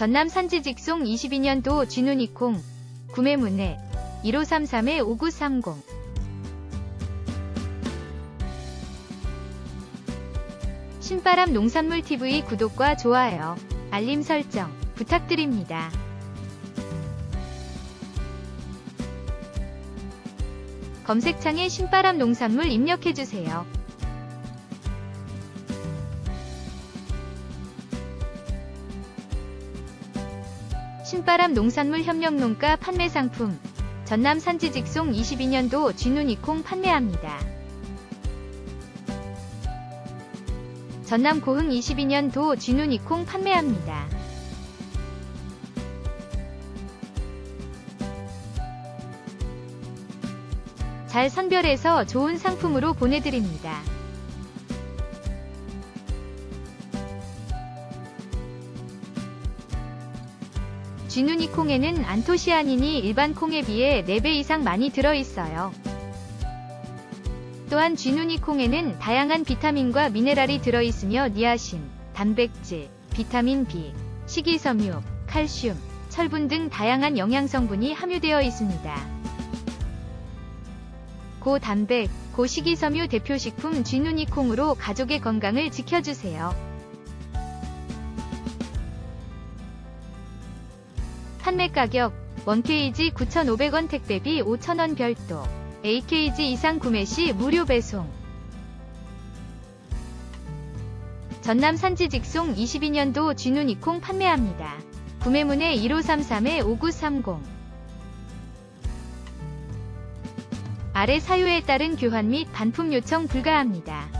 전남 산지 직송 22년도 쥐누니콩 구매 문의 1533-5930 신바람 농산물 TV 구독과 좋아요, 알림 설정 부탁드립니다. 검색창에 신바람 농산물 입력해주세요. 신바람 농산물 협력농가 판매 상품 전남 산지 직송 22년도 쥐누니콩 판매합니다. 전남 고흥 22년도 쥐누니콩 판매합니다. 잘 선별해서 좋은 상품으로 보내드립니다. 쥐누니 콩에는 안토시아닌이 일반 콩에 비해 4배 이상 많이 들어있어요. 또한 쥐누니 콩에는 다양한 비타민과 미네랄이 들어있으며 니아신, 단백질, 비타민 B, 식이섬유, 칼슘, 철분 등 다양한 영양성분이 함유되어 있습니다. 고단백, 고식이섬유 대표식품 쥐누니 콩으로 가족의 건강을 지켜주세요. 판매 가격 1kg 9,500원 택배비 5,000원 별도 AKG 이상 구매 시 무료 배송 전남 산지 직송 22년도 쥐누니콩 판매합니다. 구매문의 1533-5930 아래 사유에 따른 교환 및 반품 요청 불가합니다.